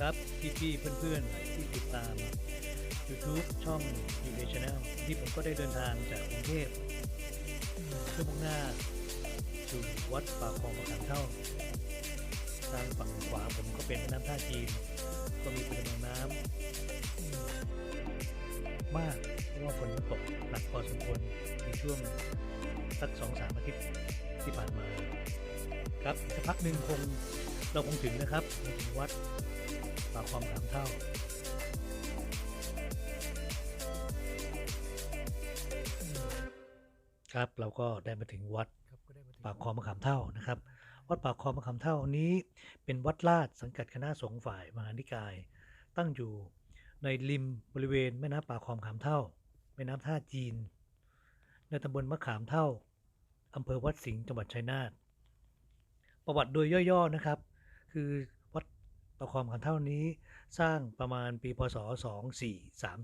ครับ พี่ๆเพื่อนๆที่ติดตาม YouTube ช่อง u a Channel ที่ผมก็ได้เดินทางจากกรุงเทพเพื่อมุ่งหน้าสู่วัดป่าคลองมะขามเท่า ทางฝั่งขวาผมก็เป็นแม่น้ำท่าจีน ก็มีปริมาณน้ำมากเพราะว่าฝนตกหนักพอสมควรในช่วงสักสองสามอาทิตย์ที่ผ่านมา ครับสักพักหนึ่งคงเราคงถึงนะครับถึงวัด ป่าคลอมะขามเท่าครับเราก็ได้มาถึงวัดปากคลองมะขามเท่านะครับ วัดปากคลองมะขามเท่านี้ เป็นวัดลาดสังกัดคณะสงฆ์ฝ่ายมหานิกาย ตั้งอยู่ในริมบริเวณแม่น้ำปากคลองมะขามเท่า แม่น้ำท่าจีน ในตำบลมะขามเท่าอำเภอวัดสิงห์จังหวัดชัยนาทประวัติโดยย่อๆนะครับ คือ ปากคลองมะขามเท่านี้สร้างประมาณปีพศ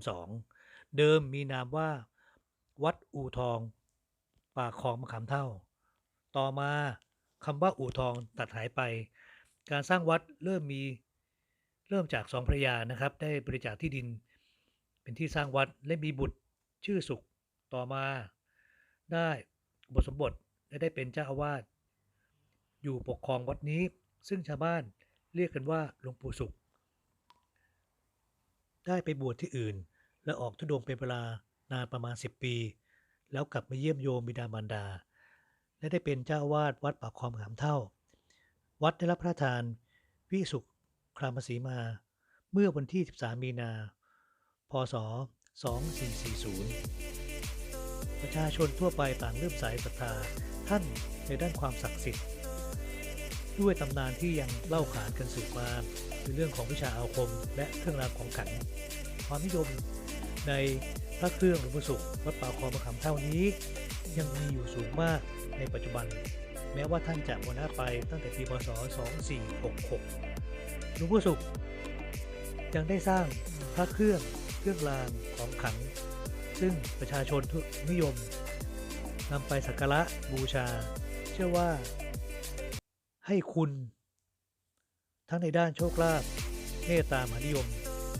2432 เดิมมีนามว่า วัดอู่ทอง ปากคลองมะขามเท่า ต่อมาคำว่าอู่ทองตัดหายไป การสร้างวัดเริ่มมีเริ่มจากสองภรรยานะครับ ได้บริจาคที่ดิน เป็นที่สร้างวัดและมีบุตรชื่อสุขต่อมา ได้อุปสมบทและได้เป็นเจ้าอาวาสอยู่ปกครองวัดนี้ซึ่งชาวบ้าน เรียกกันว่าหลวงปู่สุข ได้ไปบวชที่อื่น และออกทุดงเป็นเวลานานประมาณ 10 ปี แล้วกลับมาเยี่ยมโยมบิดามารดา และได้เป็นเจ้าวาสวัดปากคลองมะขามเท่า วัดได้รับพระราชทานวิสุขครามสีมา เมื่อวันที่ 13 มีนา พศ 2440 ประชาชนทั่วไปต่างเริ่มสายศรัทธาท่านในด้านความศักดิ์สิทธิ์ ด้วยตำนานที่ยังเล่าขานกันสืบมาคือเรื่องของวิชาอาคม และเครื่องรางของขลังความนิยมในพระเครื่องหลวงปู่สุขวัดป่าคอมะขามเท่านี้ ยังมีอยู่สูงมากในปัจจุบัน แม้ว่าท่านจะมรณภาพไปตั้งแต่ปีพศ 2466 หลวงปู่สุขยังได้สร้างพระเครื่องเครื่องรางของขลัง ซึ่งประชาชนนิยมนำไปสักการะบูชา เชื่อว่า ให้คุณ ทั้งในด้านโชคลาภเมตตามหานิยม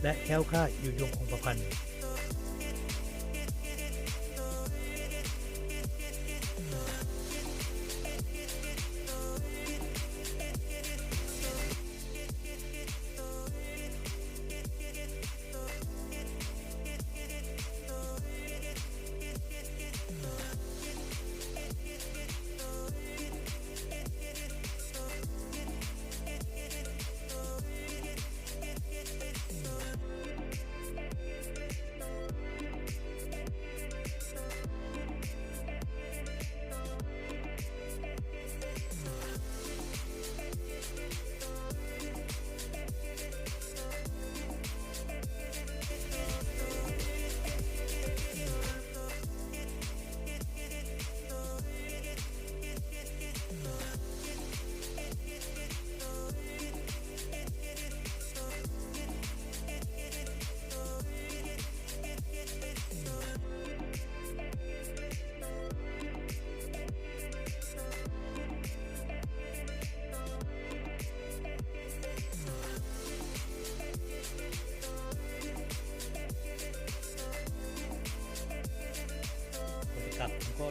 และแค้วคลาดอยู่ยงคงกระพัน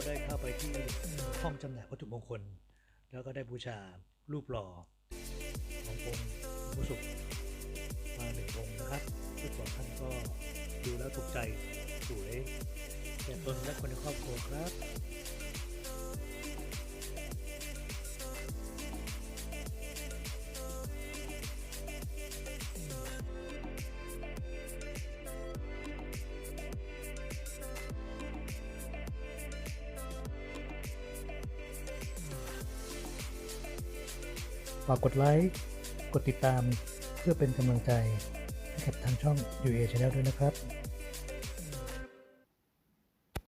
ได้เข้าไปที่ห้องจำหน่ายวัตถุมงคล แล้วก็ได้บูชารูปหล่อขององค์มุสุมาหนึ่งองค์นะครับทุกท่านก็ดูแล้วถูกใจสวยแต่ตนและคนในครอบครัวครับ ฝากกดไลค์ กดติดตามเพื่อเป็นกำลังใจให้กับทางช่อง UA Channel ด้วยนะครับ